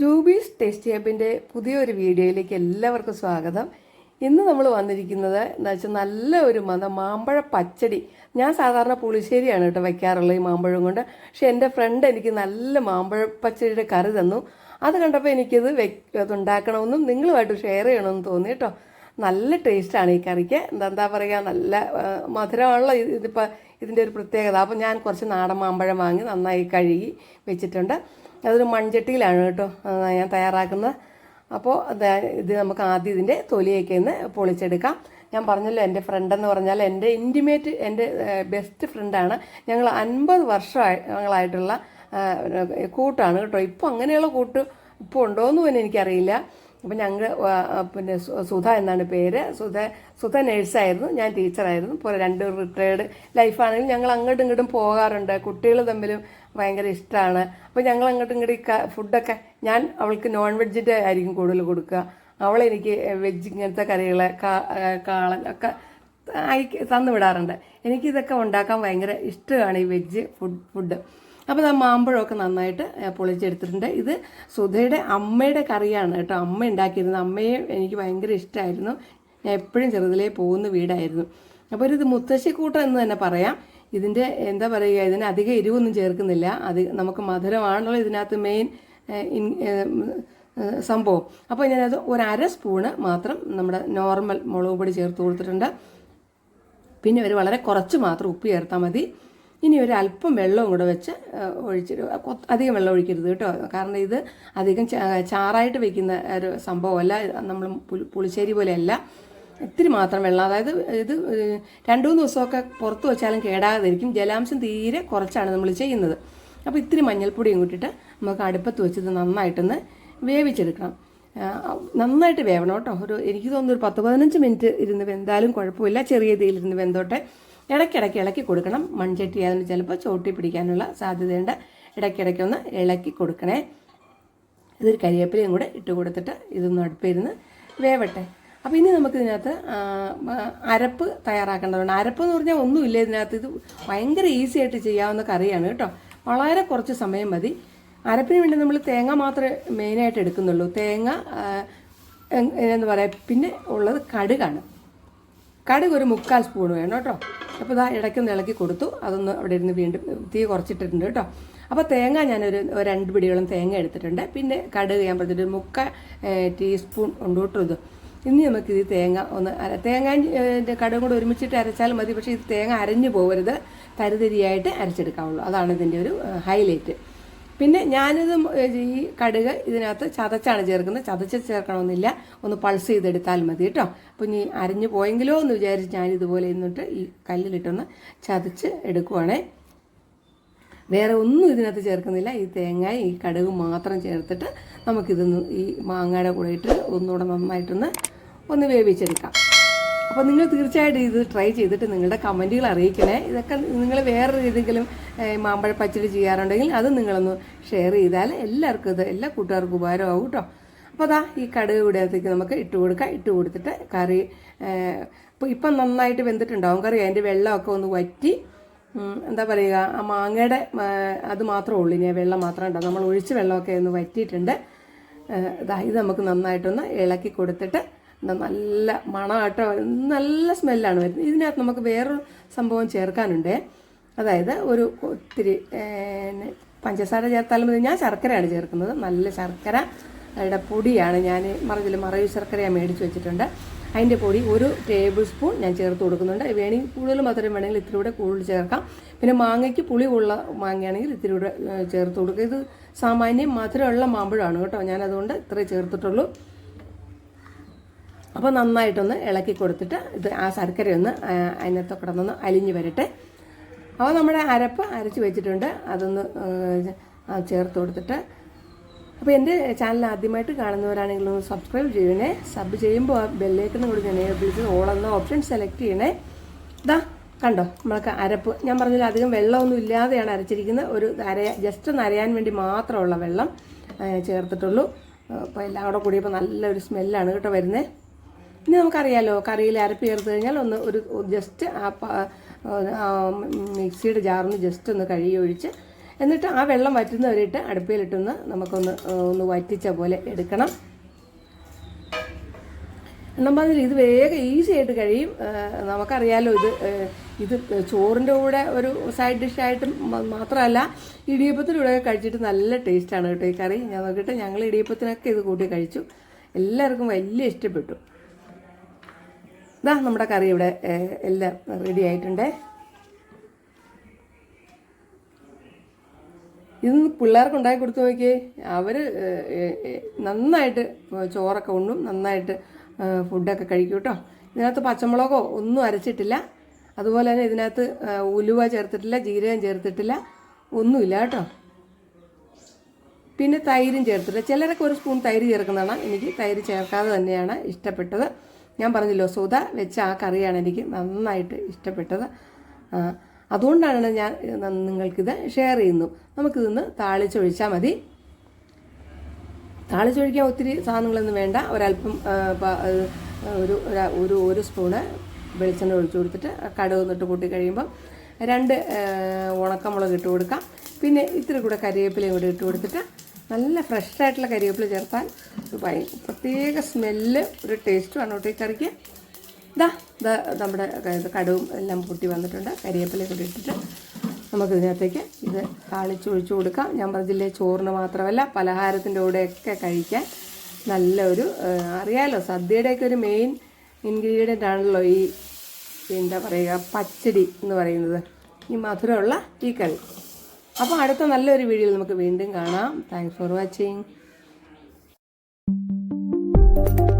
Jubi's tasty ആപ്പിന്റെ പുതിയൊരു വീഡിയോയിലേക്ക് എല്ലാവർക്കും സ്വാഗതം. ഇന്ന് നമ്മൾ വന്നിരിക്കുന്നത് എന്താ വെച്ചാൽ നല്ല ഒരു മത മാമ്പഴ പച്ചടി. ഞാൻ സാധാരണ പുളിശ്ശേരിയാണ് കേട്ടോ വയ്ക്കാറുള്ളത് ഈ മാമ്പഴം കൊണ്ട്. പക്ഷെ എന്റെ ഫ്രണ്ട് എനിക്ക് നല്ല മാമ്പഴ പച്ചടിയുടെ കറി തന്നു. അത് കണ്ടപ്പോൾ എനിക്കിത് വെക്ക് ഉണ്ടാക്കണമെന്നും നിങ്ങളുമായിട്ട് ഷെയർ ചെയ്യണമെന്ന് തോന്നി കേട്ടോ. നല്ല ടേസ്റ്റാണ് ഈ കറിക്ക്. എന്താ എന്താ പറയുക നല്ല മധുരമുള്ള ഇത് ഇതിപ്പോൾ ഇതിന്റെ ഒരു പ്രത്യേകത. അപ്പോൾ ഞാൻ കുറച്ച് നാടൻ മാമ്പഴം വാങ്ങി നന്നായി കഴുകി വെച്ചിട്ടുണ്ട്. അതൊരു മൺചട്ടിയിലാണ് കേട്ടോ. ഞാൻ തയ്യാറാക്കുന്നത്. അപ്പോൾ ഇത് നമുക്ക് ആദ്യം ഇതിന്റെ തൊലിയൊക്കെ ഒന്ന് പൊളിച്ചെടുക്കാം. ഞാൻ പറഞ്ഞല്ലോ എന്റെ ഫ്രണ്ട് എന്ന് പറഞ്ഞാൽ എന്റെ ഇന്റിമേറ്റ് എന്റെ ബെസ്റ്റ് ഫ്രണ്ടാണ് ഞങ്ങൾ അൻപത് വർഷങ്ങളായിട്ടുള്ള കൂട്ടാണ് കേട്ടോ. ഇപ്പോൾ അങ്ങനെയുള്ള കൂട്ട് ഇപ്പോൾ ഉണ്ടോയെന്ന് പോലും എനിക്കറിയില്ല. അപ്പം ഞങ്ങൾ പിന്നെ സുധ എന്നാണ് പേര്. സുധ സുധ നേഴ്സായിരുന്നു ഞാൻ ടീച്ചറായിരുന്നു. പോലെ രണ്ട് റിട്ടയേർഡ് ലൈഫാണെങ്കിലും ഞങ്ങൾ അങ്ങോട്ടും ഇങ്ങോട്ടും പോകാറുണ്ട്. കുട്ടികൾ തമ്മിലും ഭയങ്കര ഇഷ്ടമാണ് അപ്പോൾ ഞങ്ങൾ അങ്ങോട്ടും ഇങ്ങോട്ടും ഫുഡൊക്കെ ഞാൻ അവൾക്ക് നോൺ വെജിന്റെ ആയിരിക്കും കൂടുതൽ കൊടുക്കുക. അവളെനിക്ക് വെജ് ഇങ്ങനത്തെ കറികൾ കാളൻ ഒക്കെ തന്നു വിടാറുണ്ട്. എനിക്കിതൊക്കെ ഉണ്ടാക്കാൻ ഭയങ്കര ഇഷ്ടമാണ് ഈ വെജ് ഫുഡ് ഫുഡ് അപ്പോൾ ആ മാമ്പഴമൊക്കെ നന്നായിട്ട് പൊളിച്ചെടുത്തിട്ടുണ്ട്. ഇത് സുധയുടെ അമ്മയുടെ കറിയാണ് കേട്ടോ. അമ്മ ഉണ്ടാക്കിയിരുന്നത് അമ്മയെ എനിക്ക് ഭയങ്കര ഇഷ്ടമായിരുന്നു ഞാൻ എപ്പോഴും ചെറുതിലേ പോകുന്ന വീടായിരുന്നു. അപ്പോൾ ഇത് മുത്തശ്ശിക്കൂട്ടം എന്ന് തന്നെ പറയാം. ഇതിന്റെ എന്താ പറയുക ഇതിന് അധികം എരിവൊന്നും ചേർക്കുന്നില്ല. അത് നമുക്ക് മധുരമാണല്ലോ ഇതിനകത്ത് മെയിൻ സംഭവം. അപ്പോൾ ഞാനത് ഒരു അര സ്പൂണ് മാത്രം നമ്മുടെ നോർമൽ മുളക് പൊടി ചേർത്ത് കൊടുത്തിട്ടുണ്ട്. പിന്നെ ഒരു വളരെ കുറച്ച് മാത്രം ഉപ്പ് ചേർത്താൽ മതി. ഇനി ഒരു അല്പം വെള്ളവും കൂടെ വെച്ച് ഒഴിച്ചിട്ട് അധികം വെള്ളം ഒഴിക്കരുത് കേട്ടോ. കാരണം ഇത് അധികം ചാറായിട്ട് വെക്കുന്ന ഒരു സംഭവമല്ല. നമ്മൾ പുളി- പുളിശ്ശേരി പോലെയല്ല. ഇത്തിരി മാത്രം വെള്ളം അതായത് ഇത് രണ്ടു മൂന്ന് ദിവസമൊക്കെ പുറത്ത് വെച്ചാലും കേടാകാതിരിക്കും. ജലാംശം തീരെ കുറച്ചാണ് നമ്മൾ ചെയ്യുന്നത്. അപ്പോൾ ഇത്തിരി മഞ്ഞൾപ്പൊടിയും കൂട്ടിയിട്ട് നമുക്ക് അടുപ്പത്ത് വെച്ചത് നന്നായിട്ടൊന്ന് വേവിച്ചെടുക്കണം. നന്നായിട്ട് വേവണം കേട്ടോ. ഒരു എനിക്ക് തോന്നുന്നു ഒരു പത്ത് പതിനഞ്ച് മിനിറ്റ് ഇരുന്ന് വെന്താലും കുഴപ്പമില്ല. ചെറിയ തീയിലിരുന്ന് വെന്തോട്ടെ. ഇടയ്ക്കിടയ്ക്ക് ഇളക്കി കൊടുക്കണം. മൺചട്ടി അതിന് ചിലപ്പോൾ ചോട്ടി പിടിക്കാനുള്ള സാധ്യതയുണ്ട്. ഇടയ്ക്കിടയ്ക്ക് ഒന്ന് ഇളക്കി കൊടുക്കണേ. ഇതൊരു കരിവേപ്പിലയും കൂടെ ഇട്ട് കൊടുത്തിട്ട് ഇതൊന്ന് അടുപ്പിരുന്ന് വേവട്ടെ. അപ്പോൾ ഇനി നമുക്ക് ഇതിനകത്ത് അരപ്പ് തയ്യാറാക്കേണ്ടതുണ്ട്. അരപ്പ് എന്ന് പറഞ്ഞാൽ ഒന്നുമില്ല ഇതിനകത്ത്. ഇത് ഭയങ്കര ഈസി ആയിട്ട് ചെയ്യാവുന്ന കറിയാണ് കേട്ടോ. വളരെ കുറച്ച് സമയം മതി. അരപ്പിന് വേണ്ടി നമ്മൾ തേങ്ങ മാത്രമേ മെയിനായിട്ട് എടുക്കുന്നുള്ളൂ. തേങ്ങ എന്താ പറയുക പിന്നെ ഉള്ളത് കടുകാണ്. കടുക് ഒരു മുക്കാൽ സ്പൂൺ വേണം കേട്ടോ. അപ്പോൾ ഇതാ ഇടയ്ക്കൊന്ന് ഇളക്കി കൊടുത്തു. അതൊന്ന് അവിടെ ഇരുന്ന് വീണ്ടും തീ കുറച്ചിട്ടിട്ടുണ്ട് കേട്ടോ. അപ്പോൾ തേങ്ങ ഞാനൊരു രണ്ട് പിടിയോളം തേങ്ങ എടുത്തിട്ടുണ്ട്. പിന്നെ കടുക് ഞാൻ പറഞ്ഞിട്ട് മുക്ക ടീസ്പൂൺ ഉണ്ട് കേട്ടോ ഇത്. ഇനി നമുക്ക് ഇത് തേങ്ങ ഒന്ന് തേങ്ങ കടുകും കൂടെ ഒരുമിച്ചിട്ട് അരച്ചാൽ മതി. പക്ഷേ ഇത് തേങ്ങ അരഞ്ഞു പോകരുത്. തരിതരിയായിട്ട് അരച്ചെടുക്കാവുള്ളൂ. അതാണ് ഇതിന്റെ ഒരു ഹൈലൈറ്റ് പിന്നെ ഞാനിത് ഈ കടുക് ഇതിനകത്ത് ചതച്ചാണ് ചേർക്കുന്നത്. ചതച്ച് ചേർക്കണമെന്നില്ല. ഒന്ന് പൾസ് ചെയ്തെടുത്താൽ മതി കേട്ടോ. അപ്പോൾ ഇനി അരിഞ്ഞു പോയെങ്കിലോ എന്ന് വിചാരിച്ച് ഞാനിതുപോലെ ഇന്നിട്ട് ഈ കല്ലിലിട്ടൊന്ന് ചതച്ച് എടുക്കുവാണേ. വേറെ ഒന്നും ഇതിനകത്ത് ചേർക്കുന്നില്ല. ഈ തേങ്ങയും ഈ കടുക് മാത്രം ചേർത്തിട്ട് നമുക്കിതൊന്ന് ഈ മാങ്ങയുടെ കൂടെ ഇട്ട് ഒന്നുകൂടെ നന്നായിട്ടൊന്ന് ഒന്ന് വേവിച്ചെടുക്കാം. അപ്പോൾ നിങ്ങൾ തീർച്ചയായിട്ടും ഇത് ട്രൈ ചെയ്തിട്ട് നിങ്ങളുടെ കമന്റുകൾ അറിയിക്കണേ. ഇതൊക്കെ നിങ്ങൾ വേറെ ഏതെങ്കിലും മാമ്പഴ പച്ചടി ചെയ്യാറുണ്ടെങ്കിൽ അത് നിങ്ങളൊന്ന് ഷെയർ ചെയ്താൽ എല്ലാവർക്കും ഇത് എല്ലാ കൂട്ടുകാർക്കും ഉപകാരമാകും കേട്ടോ. അപ്പോൾ അതാ ഈ കടുക് ഇവിടത്തേക്ക് നമുക്ക് ഇട്ട് കൊടുക്കാം. ഇട്ട് കൊടുത്തിട്ട് കറി ഇപ്പോൾ ഇപ്പം നന്നായിട്ട് വെന്തിട്ടുണ്ടാവും കറി. അതിന്റെ വെള്ളമൊക്കെ ഒന്ന് വറ്റി എന്താ പറയുക ആ മാങ്ങയുടെ അത് മാത്രമേ ഉള്ളൂ. ഇനി വെള്ളം മാത്രം ഉണ്ടാവും നമ്മൾ ഒഴിച്ച് വെള്ളമൊക്കെ ഒന്ന് വറ്റിയിട്ടുണ്ട്. ഇത് നമുക്ക് നന്നായിട്ടൊന്ന് ഇളക്കി കൊടുത്തിട്ട് നല്ല മണമാട്ടോ നല്ല സ്മെല്ലാണ് വരുന്നത്. ഇതിനകത്ത് നമുക്ക് വേറൊരു സംഭവം ചേർക്കാനുണ്ട്. അതായത് ഒരു ഒത്തിരി പഞ്ചസാര ചേർത്താലും മതി. ഞാൻ ശർക്കരയാണ് ചേർക്കുന്നത്. നല്ല ശർക്കര യുടെ പൊടിയാണ്. ഞാൻ മറിച്ചിൽ മറയു ശർക്കര ഞാൻ മേടിച്ച് വെച്ചിട്ടുണ്ട്. അതിന്റെ പൊടി ഒരു ടേബിൾ സ്പൂൺ ഞാൻ ചേർത്ത് കൊടുക്കുന്നുണ്ട്. വേണമെങ്കിൽ കൂടുതൽ മധുരം വേണമെങ്കിൽ ഇത്തിരി കൂടെ കൂടുതൽ ചേർക്കാം. പിന്നെ മാങ്ങയ്ക്ക് പുളി ഉള്ള മാങ്ങയാണെങ്കിൽ ഇത്തിരി കൂടെ ചേർത്ത് കൊടുക്കുക. ഇത് സാമാന്യം മധുരമുള്ള മാമ്പഴമാണ് കേട്ടോ. ഞാനതുകൊണ്ട് ഇത്രേ ചേർത്തിട്ടുള്ളൂ. അപ്പോൾ നന്നായിട്ടൊന്ന് ഇളക്കി കൊടുത്തിട്ട് ഇത് ആ ശർക്കര ഒന്ന് അതിനകത്ത് കിടന്നൊന്ന് അലിഞ്ഞു വരട്ടെ. അപ്പോൾ നമ്മുടെ അരപ്പ് അരച്ച് വെച്ചിട്ടുണ്ട്. അതൊന്ന് ചേർത്ത് കൊടുത്തിട്ട്. അപ്പോൾ എന്റെ ചാനൽ ആദ്യമായിട്ട് കാണുന്നവരാണെങ്കിൽ ഒന്ന് സബ്സ്ക്രൈബ് ചെയ്യണേ. സബ് ചെയ്യുമ്പോൾ ബെല്ലേക്കെന്ന് കൂടി ഞാൻ വിളിച്ച് ഓളെന്ന ഓപ്ഷൻ സെലക്ട് ചെയ്യണേ. ഇതാ കണ്ടോ? നമ്മൾക്ക് അരപ്പ്. ഞാൻ പറഞ്ഞില്ല അധികം വെള്ളമൊന്നും ഇല്ലാതെയാണ് അരച്ചിരിക്കുന്നത്. ഒരു അരയ ജസ്റ്റ് ഒന്ന് അരയാൻ വേണ്ടി മാത്രമുള്ള വെള്ളം ചേർത്തിട്ടുള്ളൂ. അപ്പോൾ എല്ലാം കൂടെ കൂടിയപ്പോൾ നല്ലൊരു സ്മെല്ലാണ് കേട്ടോ വരുന്നത് ഇനി നമുക്കറിയാലോ കറിയിൽ അരപ്പ് ചേർത്ത് കഴിഞ്ഞാൽ ഒന്ന് ഒരു ജസ്റ്റ് ആ മിക്സിയുടെ ജാറിന് ജസ്റ്റ് ഒന്ന് കഴുകി ഒഴിച്ച് എന്നിട്ട് ആ വെള്ളം വറ്റുന്നവരിട്ട് അടുപ്പിലിട്ടൊന്ന് നമുക്കൊന്ന് ഒന്ന് വറ്റിച്ച പോലെ എടുക്കണം. എണ്ണമ്പാതിൽ ഇത് വേഗം ഈസി ആയിട്ട് കഴിയും. നമുക്കറിയാലോ ഇത് ഇത് ചോറിന്റെ കൂടെ ഒരു സൈഡ് ഡിഷായിട്ട് മാത്രമല്ല ഇടിയപ്പത്തിലൂടെ കഴിച്ചിട്ട് നല്ല ടേസ്റ്റാണ് കേട്ടോ ഈ കറി. ഞാൻ നോക്കിയിട്ട് ഞങ്ങൾ ഇടിയപ്പത്തിനൊക്കെ ഇത് കൂട്ടി കഴിച്ചു. എല്ലാവർക്കും വലിയ ഇഷ്ടപ്പെട്ടു. ഇതാ നമ്മുടെ കറി ഇവിടെ എല്ലാം റെഡി ആയിട്ടുണ്ട്. ഇതൊന്ന് പിള്ളേർക്ക് ഉണ്ടാക്കി കൊടുത്തു നോക്കിയേ. അവർ നന്നായിട്ട് ചോറൊക്കെ ഉണ്ണും നന്നായിട്ട് ഫുഡൊക്കെ കഴിക്കും കേട്ടോ ഇതിനകത്ത് പച്ചമുളകോ ഒന്നും അരച്ചിട്ടില്ല. അതുപോലെ തന്നെ ഇതിനകത്ത് ഉലുവ ചേർത്തിട്ടില്ല ജീരകം ചേർത്തിട്ടില്ല ഒന്നുമില്ല കേട്ടോ. പിന്നെ തൈരും ചേർത്തിട്ടില്ല. ചിലരൊക്കെ ഒരു സ്പൂൺ തൈര് ചേർക്കുന്നതാണ്. എനിക്ക് തൈര് ചേർക്കാതെ തന്നെയാണ് ഇഷ്ടപ്പെട്ടത്. ഞാൻ പറഞ്ഞല്ലോ സുധ വെച്ച ആ കറിയാണ് എനിക്ക് നന്നായിട്ട് ഇഷ്ടപ്പെട്ടത്. അതുകൊണ്ടാണ് ഞാൻ നിങ്ങൾക്കിത് ഷെയർ ചെയ്യുന്നു. നമുക്കിതൊന്ന് താളിച്ചൊഴിച്ചാൽ മതി. താളിച്ചൊഴിക്കാൻ ഒത്തിരി സാധനങ്ങളൊന്നും വേണ്ട. ഒരല്പം ഒരു ഒരു- ഒരു സ്പൂണ് വെളിച്ചെണ്ണ ഒഴിച്ചു കൊടുത്തിട്ട് കടുക് എന്നിട്ട് കൂട്ടി കഴിയുമ്പം രണ്ട് ഉണക്കമുളക് ഇട്ട് കൊടുക്കാം. പിന്നെ ഇത്തിരി കൂടെ കരിവേപ്പിലയും കൂടി ഇട്ട് കൊടുത്തിട്ട് നല്ല ഫ്രഷ് ആയിട്ടുള്ള കരിവേപ്പില ചേർത്താൽ ഒരു ഭയ- പ്രത്യേക സ്മെല്ല് ഒരു ടേസ്റ്റുമാണ് കേട്ടോ ഈ കറിക്ക്. ഇതാ ഇതാ നമ്മുടെ കടവും എല്ലാം പൊട്ടി വന്നിട്ടുണ്ട്. കരിയേപ്പില കൂടി ഇട്ടിട്ട് നമുക്ക് ഇതിനകത്തേക്ക് ഇത് താളിച്ചൊഴിച്ചു കൊടുക്കാം. ഞാൻ പറഞ്ഞില്ലേ ചോറിന് മാത്രമല്ല പലഹാരത്തിന്റെ കൂടെയൊക്കെ കഴിക്കാൻ നല്ലൊരു അറിയാലോ സദ്യയുടെയൊക്കെ ഒരു മെയിൻ ഇൻഗ്രീഡിയന്റ് ആണല്ലോ ഈ എന്താ പറയുക പച്ചടി എന്ന് പറയുന്നത്. ഈ മധുരമുള്ള ഈ കറി. അപ്പോൾ അടുത്ത നല്ലൊരു വീഡിയോയിൽ നമുക്ക് വീണ്ടും കാണാം. Thanks for watching you